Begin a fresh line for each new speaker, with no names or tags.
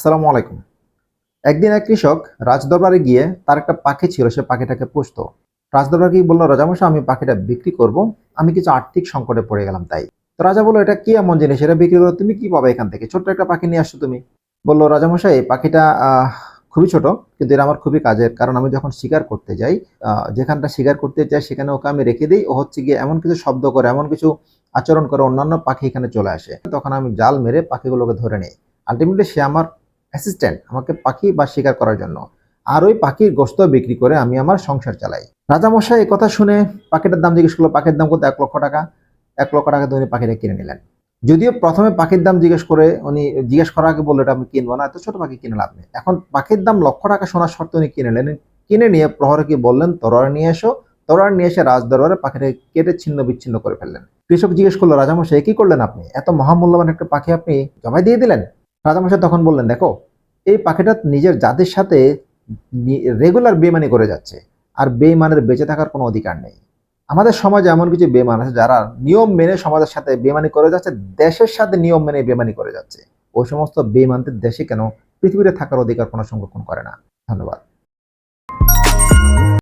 আসসালামু আলাইকুম। একদিন এক কৃষক রাজদরবারে গিয়ে তার একটা পাখি ছিল, সে পাখিটাকে পুষত। রাজদরবার গিয়ে বলল রাজামশাই আমি পাখিটা বিক্রি করব। আমি কিছু আর্থিক সংকটে পড়ে গেলাম তাই। তো রাজা বলল, এটা কি এমন জিনিস? এটা বিক্রি করে, তুমি কি পাবে এখান থেকে? ছোট্ট একটা পাখি নিয়ে আসছো তুমি। বলল রাজামশাই এই পাখিটা খুবই ছোট, কিন্তু এটা আমার খুবই কাজের। কারণ আমি যখন শিকার করতে যাই যেখানটা শিকার করতে যাই সেখানে ওকে আমি রেখে দিই। ও হচ্ছে গিয়ে এমন কিছু শব্দ করে, এমন কিছু আচরণ করে, অন্যান্য পাখি এখানে চলে আসে। তখন আমি জাল মেরে পাখিগুলোকে ধরে নিই। আলটিমেটলি সে আমার অ্যাসিস্ট্যান্ট আমাকে পাখি বা শিকার করার জন্য। আর ওই পাখির গোস্ত বিক্রি করে আমি আমার সংসার চালাই। রাজামশাই কথা শুনে পাখিটার দাম জিজ্ঞেস করল, পাখির দাম কত? এক লক্ষ টাকা? এক লক্ষ টাকা দিয়ে উনি পাখিটা কিনে নিলেন। যদিও প্রথমে পাখির দাম জিজ্ঞেস করে উনি জিজ্ঞেস করার আগে বলল, এটা আমি কিনবো না, এত ছোট পাখি, কিনে লাভ নেই। এখন পাখির দাম লক্ষ টাকা শোনার শর্তে উনি কিনে নিলেন। কিনে নিয়ে প্রহরে কি বললেন তরোয়ার নিয়ে এসো। তরোয়ার নিয়ে এসে রাজদরবারে পাখিটা কেটে ছিন্ন বিচ্ছিন্ন করে ফেললেন। কৃষক জিজ্ঞেস করল, রাজামশাই কি করলেন আপনি? এত মহামূল্যবান একটা পাখি আপনি জমাই দিয়ে দিলেন? রাজামশাই তখন বললেন, দেখো, এই পাখিটা নিজের জাতির সাথে রেগুলার বেমানি করে যাচ্ছে। আর বেইমানের বেঁচে থাকার কোনো অধিকার নেই। আমাদের সমাজে এমন কিছু বেমান আছে যারা নিয়ম মেনে সমাজের সাথে বেমানি করে যাচ্ছে, দেশের সাথে নিয়ম মেনে বেমানি করে যাচ্ছে। ওই সমস্ত বেমানদের দেশে কেন পৃথিবীতে থাকার অধিকার কোনো সংরক্ষণ করে না? ধন্যবাদ।